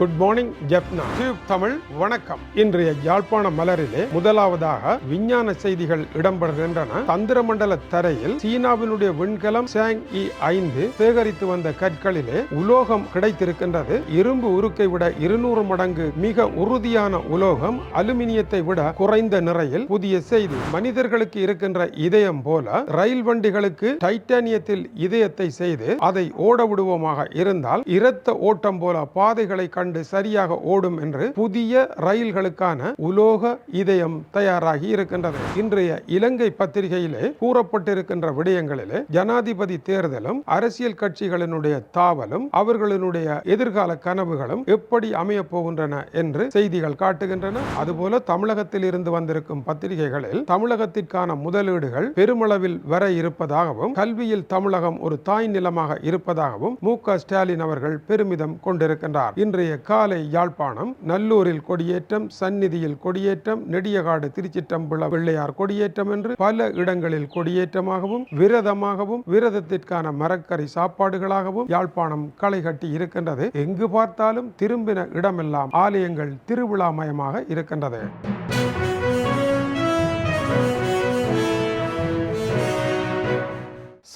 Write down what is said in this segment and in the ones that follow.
Good morning Jaffna. Tube Tamil வணக்கம். இன்றைய யாழ்ப்பாண மலரிலே முதலாவதாக விஞ்ஞான செய்திகள் இடம்பெறுகின்றன. தந்திரமண்டல தரையில் சீனாவினுடைய விண்கலம் சாங் இ ஐந்து சேகரித்து வந்த கற்களிலே உலோகம் கிடைத்திருக்கின்றது. இரும்பு உருக்கை விட இருநூறு மடங்கு மிக உறுதியான உலோகம் அலுமினியத்தை விட குறைந்த நிறையில் புதிய செய்தி. மனிதர்களுக்கு இருக்கின்ற இதயம் போல ரயில் வண்டிகளுக்கு டைட்டானியத்தில் இதயத்தை செய்து அதை ஓட விடுவோமாக இருந்தால் இரத்த ஓட்டம் போல பாதைகளை கண்டு சரியாக ஓடும் என்று புதிய ரயில்களுக்கான உலோக இதயம் தயாராகி இருக்கின்றது. இன்றைய இலங்கை பத்திரிகையிலே கூறப்பட்டிருக்கின்ற விடயங்களிலே ஜனாதிபதி தேர்தலும் அரசியல் கட்சிகளினுடைய தாவலும் அவர்களினுடைய எதிர்கால கனவுகளும் எப்படி அமைய போகின்றன என்று செய்திகள் காட்டுகின்றன. அதுபோல தமிழகத்தில் இருந்து வந்திருக்கும் பத்திரிகைகளில் தமிழகத்திற்கான முதலீடுகள் பெருமளவில் வர இருப்பதாகவும் கல்வியில் தமிழகம் ஒரு தாய் நிலமாக இருப்பதாகவும் மு க ஸ்டாலின் அவர்கள் பெருமிதம் கொண்டிருக்கின்றார். இன்றைய காலை யாழ்ப்பாணம் நல்லூரில் கொடியேற்றம் சந்நிதியில் கொடியேற்றம் நெடியகாடு திருச்சிற்றம்புல பிள்ளையார் கொடியேற்றம் என்று பல இடங்களில் கொடியேற்றமாகவும் விரதமாகவும் விரதத்திற்கான மரக்கறி சாப்பாடுகளாகவும் யாழ்ப்பாணம் களை கட்டி இருக்கின்றது. எங்கு பார்த்தாலும் திரும்பின இடமெல்லாம் ஆலயங்கள் திருவிழாமயமாக இருக்கின்றது.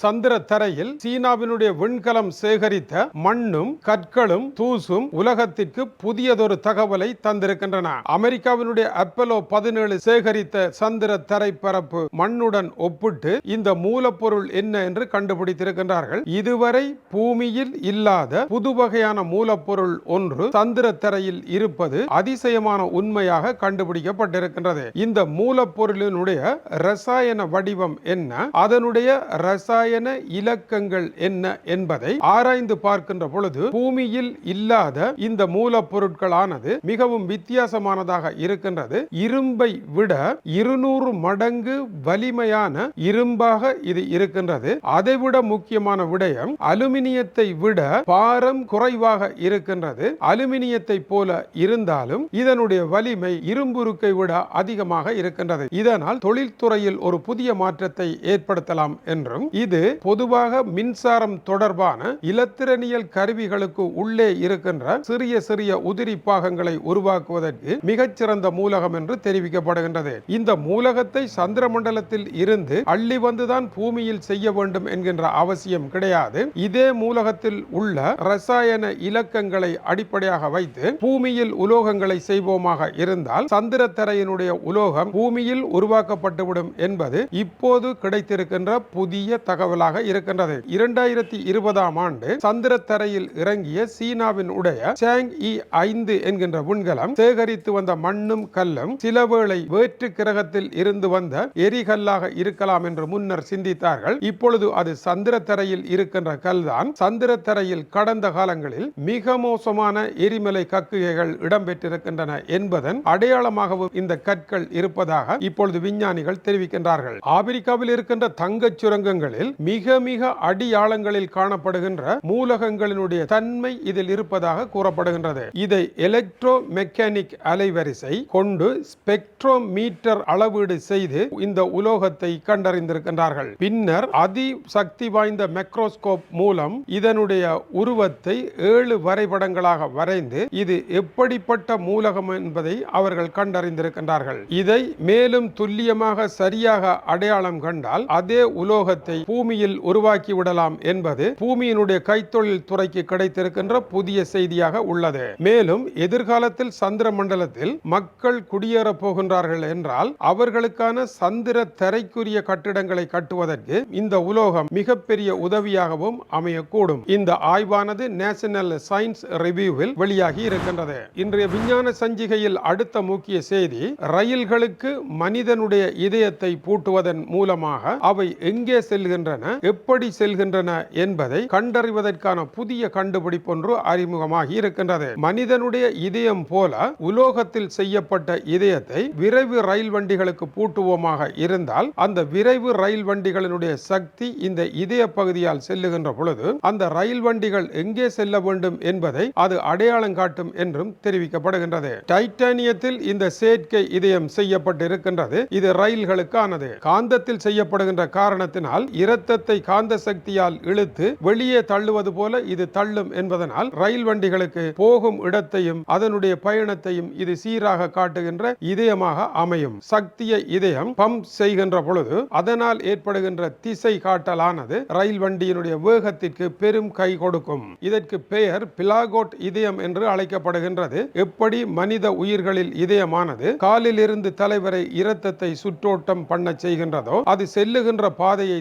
சந்திர தரையில் சீனாவினுடைய விண்கலம் சேகரித்த மண்ணும் கற்களும் தூசும் உலகத்திற்கு புதியதொரு தகவலை தந்திருக்கின்றன. அமெரிக்காவினுடைய அப்பலோ பதினேழு சேகரித்த சந்திர தரைப்பரப்பு மண்ணுடன் ஒப்பிட்டு இந்த மூலப்பொருள் என்ன என்று கண்டுபிடித்திருக்கின்றார்கள். இதுவரை பூமியில் இல்லாத புது வகையான மூலப்பொருள் ஒன்று சந்திர தரையில் இருப்பது அதிசயமான உண்மையாக கண்டுபிடிக்கப்பட்டிருக்கின்றது. இந்த மூலப்பொருளினுடைய ரசாயன வடிவம் என்ன? அதனுடைய ரசாயன இலக்கங்கள் என்ன என்பதை ஆராய்ந்து பார்க்கின்ற பொழுது பூமியில் இல்லாத இந்த மூலப்பொருட்களானது மிகவும் வித்தியாசமானதாக இருக்கின்றது. இரும்பை விட இருநூறு மடங்கு வலிமையான இரும்பாக இது இருக்கின்றது. அதைவிட முக்கியமான விடயம் அலுமினியத்தை விட பாரம் குறைவாக இருக்கின்றது. அலுமினியத்தை போல இருந்தாலும் இதனுடைய வலிமை இரும்புருக்கை விட அதிகமாக இருக்கின்றது. இதனால் தொழில்துறையில் ஒரு புதிய மாற்றத்தை ஏற்படுத்தலாம் என்றும் இது பொதுவாக மின்சாரம் தொடர்பான இலத்திரனியல் கருவிகளுக்கு உள்ளே இருக்கின்ற சிறிய சிறிய உதிரி பாகங்களை உருவாக்குவதற்கு மிகச்சிறந்த மூலகம் என்று தெரிவிக்கப்படுகின்றது. இந்த மூலகத்தை சந்திர மண்டலத்தில் இருந்து அள்ளி வந்துதான் பூமியில் செய்ய வேண்டும் என்கின்ற அவசியம் கிடையாது. இதே மூலகத்தில் உள்ள ரசாயன இலக்கங்களை அடிப்படையாக வைத்து பூமியில் உலோகங்களை செய்வோமாக இருந்தால் சந்திர தரையினுடைய உலோகம் பூமியில் உருவாக்கப்பட்டுவிடும் என்பது இப்போது கிடைத்திருக்கின்ற புதிய தகவல். தகவலாக இருக்கின்றது. இரண்டாயிரத்தி இருபதாம் ஆண்டு சந்திர தரையில் இறங்கிய சீனாவின் உடைய சேங் இ ஐந்து என்கின்ற விண்கலம் சேகரித்து வந்த மண்ணும் கல்லும் சிலவேளை வேற்று கிரகத்தில் இருந்து வந்த எரிகல்லாக இருக்கலாம் என்று முன்னர் சிந்தித்தார்கள். இப்பொழுது அது சந்திர தரையில் இருக்கின்ற கல்தான். சந்திர தரையில் கடந்த காலங்களில் மிக மோசமான எரிமலை கக்குகைகள் இடம்பெற்றிருக்கின்றன என்பதன் அடையாளமாகவும் இந்த கற்கள் இருப்பதாக இப்பொழுது விஞ்ஞானிகள் தெரிவிக்கின்றார்கள். ஆப்பிரிக்காவில் இருக்கின்ற தங்கச் சுரங்கங்களில் மிக மிக அடியாளங்களில் காணப்படுகின்ற மூலகங்களினுடைய தன்மை இதில் இருப்பதாக கூறப்படுகின்றது. இதை எலக்ட்ரோ மெக்கானிக் அலைவரிசை கொண்டு ஸ்பெக்ட்ரோமீட்டர் அளவீடு செய்து இந்த உலோகத்தை கண்டறிந்திருக்கின்றார்கள். பின்னர் அதி சக்தி வாய்ந்த மைக்ரோஸ்கோப் மூலம் இதனுடைய உருவத்தை ஏழு வரைபடங்களாக வரைந்து இது எப்படிப்பட்ட மூலகம் என்பதை அவர்கள் கண்டறிந்திருக்கின்றார்கள். இதை மேலும் துல்லியமாக சரியாக அடையாளம் கண்டால் அதே உலோகத்தை பூமியில் உருவாக்கி விடலாம் என்பது பூமியினுடைய கைத்தொழில் துறைக்கு கிடைத்திருக்கின்ற புதிய செய்தியாக உள்ளது. மேலும் எதிர்காலத்தில் சந்திர மண்டலத்தில் மக்கள் குடியேற போகின்றார்கள் என்றால் அவர்களுக்கான சந்திர தரைக்குரிய கட்டிடங்களை கட்டுவதற்கு இந்த உலோகம் மிகப்பெரிய உதவியாகவும் அமையக்கூடும். இந்த ஆய்வானது நேஷனல் சயின்ஸ் ரிவ்யூவில் வெளியாகி இருக்கின்றது. இன்றைய விஞ்ஞான சஞ்சிகையில் அடுத்த முக்கிய செய்தி ரயில்களுக்கு மனிதனுடைய இதயத்தை பூட்டுவதன் மூலமாக அவை எங்கே செல்கின்றன? செல்கின்றன. எப்படி செல்கின்றன என்பதை கண்டறிவதற்கான புதிய கண்டுபிடிப்பு ஒன்று அறிமுகமாகி இருக்கின்றது. மனிதனுடைய இதயம் போல உலோகத்தில் செய்யப்பட்ட இதயத்தை விரைவு ரயில் வண்டிகளுக்கு பூட்டுவோமாக இருந்தால் அந்த விரைவு ரயில் வண்டிகளினுடைய சக்தி இந்த இதய பகுதியால் செல்லுகின்ற பொழுது அந்த ரயில் வண்டிகள் எங்கே செல்ல வேண்டும் என்பதை அது அடையாளம் காட்டும் என்றும் தெரிவிக்கப்படுகின்றது. டைட்டானியத்தில் இந்த சேர்க்கை இதயம் செய்யப்பட்டிருக்கின்றது. இது ரயில்களுக்கானது. காந்தத்தில் செய்யப்படுகின்ற காரணத்தினால் இரத்த அழுத்தத்தை காந்த சக்தியால் இழுத்து வெளியே தள்ளுவது போல இது தள்ளும் என்பதனால் ரயில் வண்டிகளுக்கு போகும் இடத்தையும் அதனுடைய பயணத்தையும் இது சீராக காட்டுகின்ற இதயமாக அமையும். சக்தியை இதயம் பம்ப் செய்கின்ற பொழுது அதனால் ஏற்படுகின்ற திசை காட்டலானது ரயில் வண்டியினுடைய வேகத்திற்கு பெரும் கை கொடுக்கும். இதற்கு பெயர் பிலாகோட் இதயம் என்று அழைக்கப்படுகின்றது. எப்படி மனித உயிர்களில் இதயமானது காலில் இருந்து தலைவரை இரத்தத்தை சுற்றோட்டம் பண்ண செய்கின்றதோ அது செல்லுகின்ற பாதையை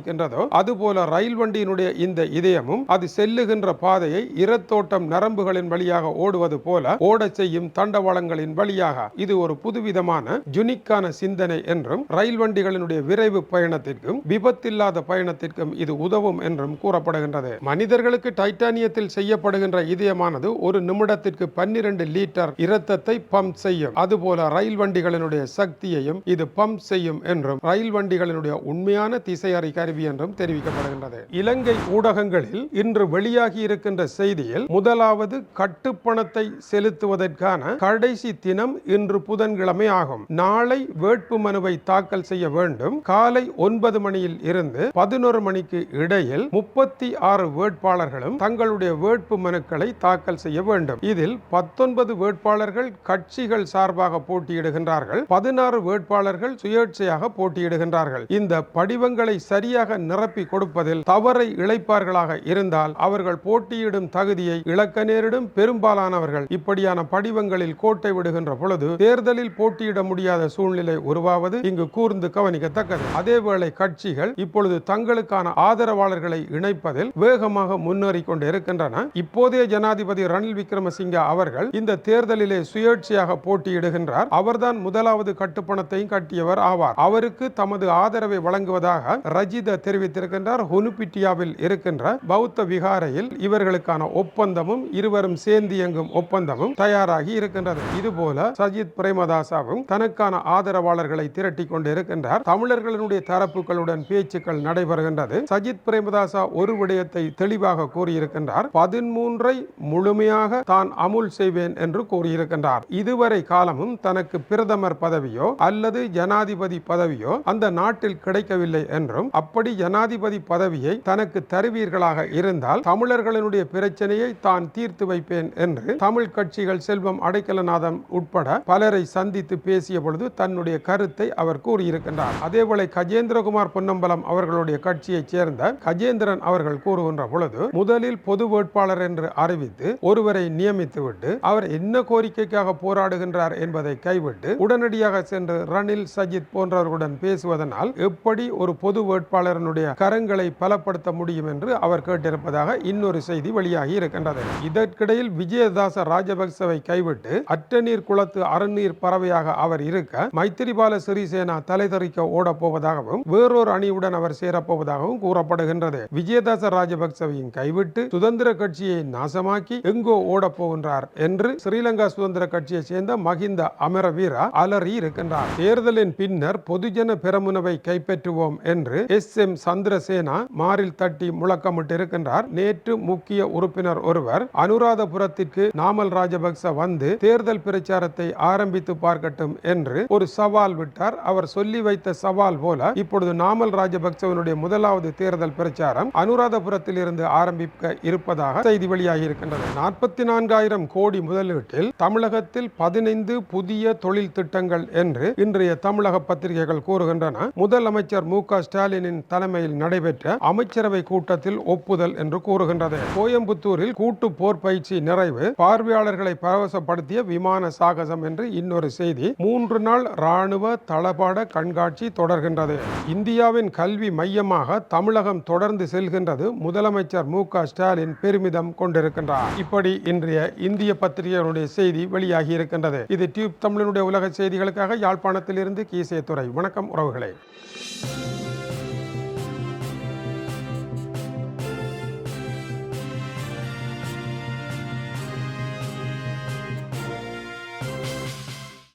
தீர்மானிக்கின்றதோ அதுபோல ரயில் வண்டியினுடைய இந்த இதயமும் அது செல்லுகின்ற பாதையை இரத்தோட்டம் நரம்புகளின் வழியாக ஓடுவது போல ஓடச் செய்யும் தண்டவாளங்களின் வழியாக. இது ஒரு புதுவிதமான ஜுனிக்கான சிந்தனை என்றும் ரயில் வண்டிகளினுடைய விரைவு பயணத்திற்கும் விபத்தில்லாத பயணத்திற்கும் இது உதவும் என்றும் கூறப்படுகின்றது. மனிதர்களுக்கு டைட்டானியத்தில் செய்யப்படுகின்ற இதயமானது ஒரு நிமிடத்திற்கு பன்னிரண்டு லிட்டர் இரத்தத்தை பம்ப் செய்யும். அதுபோல ரயில் வண்டிகளினுடைய சக்தியையும் இது பம்ப் செய்யும் என்றும் ரயில் வண்டிகளினுடைய உண்மையான திசையறி கருவி என்றும் தெரிவிக்கப்படுகின்றது. இலங்கை ஊடகங்களில் இன்று வெளியாகி இருக்கின்ற செய்தியில் முதலாவது கட்டுப்பணத்தை செலுத்துவதற்கான கடைசி தினம் இன்று புதன்கிழமை ஆகும். நாளை வேட்பு மனுவை தாக்கல் செய்ய வேண்டும். காலை ஒன்பது மணியில் இருந்து பதினோரு மணிக்கு இடையில் முப்பத்தி ஆறு வேட்பாளர்களும் தங்களுடைய வேட்பு மனுக்களை தாக்கல் செய்ய வேண்டும். இதில் பத்தொன்பது வேட்பாளர்கள் கட்சிகள் சார்பாக போட்டியிடுகின்றார்கள். பதினாறு வேட்பாளர்கள் சுயேட்சையாக போட்டியிடுகின்றார்கள். இந்த படிவங்களை சரியாக நிரப்பி கொடுப்பதில் தவறை இழைப்பார்களாக இருந்தால் அவர்கள் போட்டியிடும் தகுதியை இழக்க நேரிடும். பெரும்பாலானவர்கள் இப்படியான படிவங்களில் கோட்டை விடுகின்ற பொழுது தேர்தலில் போட்டியிட முடியாத சூழ்நிலை உருவாவது இங்கு கூர்ந்து கவனிக்கத்தக்கது. அதேவேளை கட்சிகள் இப்பொழுது தங்களுக்கான ஆதரவாளர்களை இணைப்பதில் வேகமாக முன்னேறி கொண்டு இருக்கின்றன இப்போதைய ஜனாதிபதி ரணில் விக்ரமசிங்க அவர்கள் இந்த தேர்தலிலே சுயேட்சையாக போட்டியிடுகின்றார். அவர்தான் முதலாவது கட்டுப்பணத்தையும் கட்டியவர் ஆவார். அவருக்கு தமது ஆதரவை வழங்குவதாக ரஜித தெரிவித்திருக்கின்றார். ஹொனுபிட்டியாவில் இருக்கின்ற பௌத்த விகாரையில் இவர்களுக்கான ஒப்பந்தமும் இருவரும் சேர்ந்து இயங்கும் ஒப்பந்தமும் தயாராகி இருக்கின்றது. இதுபோல சஜித் பிரேமதாசாவும் தனக்கான ஆதரவாளர்களை திரட்டி கொண்டு இருக்கின்றார் தமிழர்களுடைய தரப்புகளுடன் பேச்சுக்கள் நடைபெறுகின்றது. சஜித் பிரேமதாசா ஒரு விடயத்தை தெளிவாக கூறியிருக்கின்றார். பதிமூன்றை முழுமையாக தான் அமுல் செய்வேன் என்று கூறியிருக்கின்றார். இதுவரை காலமும் தனக்கு பிரதமர் பதவியோ அல்லது ஜனாதிபதி பதவியோ அந்த நாட்டில் கிடைக்கவில்லை என்றும் அப்படி ஜனாதிபதி பதவியை தனக்கு தருவீர்களாக இருந்தால் தமிழர்களுடைய பிரச்சனையை தான் தீர்த்து வைப்பேன் என்று தமிழ் கட்சிகள் செல்வம் அடைக்கலநாதம் உட்பட பலரை சந்தித்து பேசிய பொழுது தன்னுடைய கருத்தை அவர் கூறியிருக்கின்றார். அதேபோல கஜேந்திரகுமார் பொன்னம்பலம் அவர்களுடைய கட்சியைச் சேர்ந்த கஜேந்திரன் அவர்கள் கூறுகின்ற பொழுது முதலில் பொது வேட்பாளர் என்று அறிவித்து ஒருவரை நியமித்துவிட்டு அவர் என்ன கோரிக்கைக்காக போராடுகின்றார் என்பதை கைவிட்டு உடனடியாக சென்று ரணில் சஜித் போன்றவர்களுடன் பேசுவதனால் எப்படி ஒரு பொது வேட்பாளர் வேட்பாளரனுடைய கரங்களை பலப்படுத்த முடியும் என்று அவர் கேட்டிருப்பதாக இன்னொரு செய்தி வெளியாகி இருக்கின்றது. இதற்கிடையில் விஜயதாச ராஜபக்சவை கைவிட்டு அற்றநீர் குளத்து அறநீர் பறவையாக அவர் இருக்க மைத்திரிபால சிறிசேனா தலைதறிக்க ஓடப் போவதாகவும் வேறொரு அணியுடன் அவர் சேரப்போவதாகவும் கூறப்படுகின்றது. விஜயதாச ராஜபக்சவையும் கைவிட்டு சுதந்திர கட்சியை நாசமாக்கி எங்கோ ஓடப் போகின்றார் என்று ஸ்ரீலங்கா சுதந்திர கட்சியை சேர்ந்த மகிந்த அமரவீரா அலறி இருக்கின்றார் தேர்தலின் பின்னர் பொதுஜன பெரமுனவை கைப்பற்றுவோம் என்று எஸ். எம் சந்திரசேனா மாரில் தட்டி முழக்கமிட்டு இருக்கின்றார் நேற்று முக்கிய உறுப்பினர் ஒருவர் அனுராதபுரத்திற்கு நாமல் ராஜபக்ச வந்து தேர்தல் பிரச்சாரத்தை ஆரம்பித்து பார்க்கட்டும் என்று ஒரு சவால் விட்டார். அவர் சொல்லி வைத்த சவால் போல இப்பொழுது நாமல் ராஜபக்சவனுடைய முதலாவது தேர்தல் பிரச்சாரம் அனுராதபுரத்தில் இருந்து ஆரம்பிக்க இருப்பதாக செய்தி வெளியாகி இருக்கின்றது நாற்பத்தி நான்காயிரம் கோடி முதலீட்டில் தமிழகத்தில் பதினைந்து புதிய தொழில் திட்டங்கள் என்று இன்றைய தமிழக பத்திரிகைகள் கூறுகின்றன. முதலமைச்சர் மு க ஸ்டாலினின் தலைமையில் நடைபெற்ற அமைச்சரவை கூட்டத்தில் ஒப்புதல் என்று கூறுகின்றது. கோயம்புத்தூரில் கூட்டு போர் பயிற்சி நிறைவு பார்வையாளர்களை பரவசப்படுத்திய விமான சாகசம் என்று இன்னொரு செய்தி மூன்று நாள் ராணுவ தளபாட கண்காட்சி தொடர்கின்றது. இந்தியாவின் கல்வி மையமாக தமிழகம் தொடர்ந்து செல்கின்றது முதலமைச்சர் மு க ஸ்டாலின் பெருமிதம் கொண்டிருக்கின்றார். இப்படி இன்றைய இந்திய பத்திரிகையினுடைய செய்தி வெளியாகி இருக்கின்றது. இது டியூப் தமிழனுடைய உலக செய்திகளுக்காக யாழ்ப்பாணத்தில் இருந்து கீசே துறை வணக்கம் உறவுகளே.